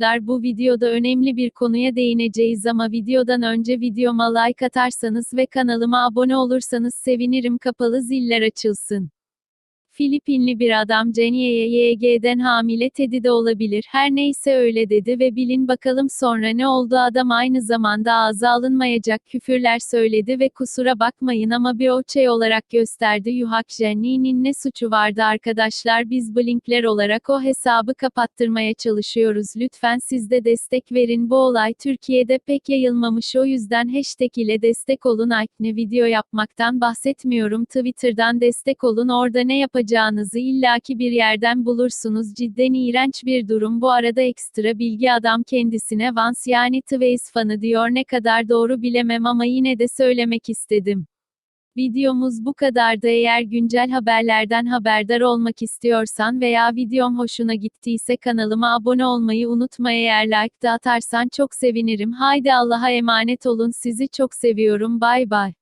Arkadaşlar bu videoda önemli bir konuya değineceğiz ama videodan önce videoma like atarsanız ve kanalıma abone olursanız sevinirim kapalı ziller açılsın. Filipinli bir adam Jenny'ye YG'den hamile Teddy de olabilir. Her neyse öyle dedi ve bilin bakalım sonra ne oldu? Adam aynı zamanda ağza alınmayacak küfürler söyledi ve kusura bakmayın ama bir o şey olarak gösterdi. Yuhak Jenny'nin ne suçu vardı arkadaşlar? Biz Blinkler olarak o hesabı kapattırmaya çalışıyoruz. Lütfen siz de destek verin. Bu olay Türkiye'de pek yayılmamış. O yüzden hashtag ile destek olun. Ne video yapmaktan bahsetmiyorum. Twitter'dan destek olun. Orada ne yapacağınızı illaki bir yerden bulursunuz. Cidden iğrenç bir durum. Bu arada ekstra bilgi adam kendisine Vans yani Twice fanı diyor. Ne kadar doğru bilemem ama yine de söylemek istedim. Videomuz bu kadardı. Eğer güncel haberlerden haberdar olmak istiyorsan veya videom hoşuna gittiyse kanalıma abone olmayı unutma eğer like da atarsan çok sevinirim. Haydi Allah'a emanet olun. Sizi çok seviyorum. Bay bay.